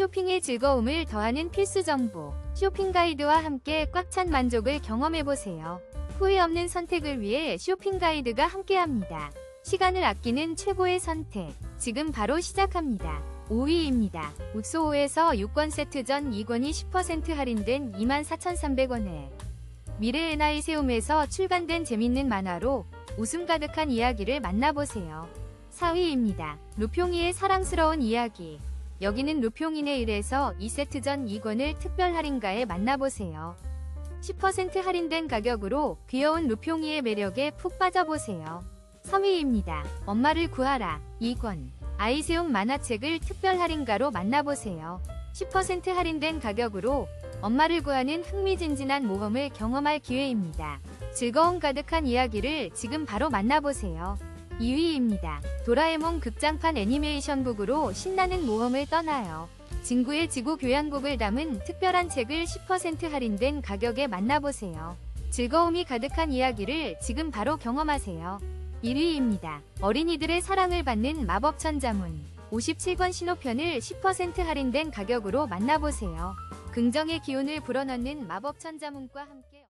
쇼핑의 즐거움을 더하는 필수 정보. 쇼핑 가이드와 함께 꽉 찬 만족을 경험해보세요. 후회 없는 선택을 위해 쇼핑 가이드가 함께합니다. 시간을 아끼는 최고의 선택. 지금 바로 시작합니다. 5위입니다. 욱소5에서 6권 세트 전 2권이 10% 할인된 24,300원에 미래 NI 세움에서 출간된 재밌는 만화로 웃음 가득한 이야기를 만나보세요. 4위입니다. 루평이의 사랑스러운 이야기. 여기는 루평인의 일에서 2세트 전 2권을 특별 할인가에 만나보세요. 10% 할인된 가격으로 귀여운 루평이의 매력에 푹 빠져보세요. 3위입니다. 엄마를 구하라 2권. 아이세움 만화책을 특별 할인가로 만나보세요. 10% 할인된 가격으로 엄마를 구하는 흥미진진한 모험을 경험할 기회입니다. 즐거움 가득한 이야기를 지금 바로 만나보세요. 2위입니다. 도라에몽 극장판 애니메이션북으로 신나는 모험을 떠나요. 진구의 지구 교양곡을 담은 특별한 책을 10% 할인된 가격에 만나보세요. 즐거움이 가득한 이야기를 지금 바로 경험하세요. 1위입니다. 어린이들의 사랑을 받는 마법 천자문 57권 신호편을 10% 할인된 가격으로 만나보세요. 긍정의 기운을 불어넣는 마법 천자문과 함께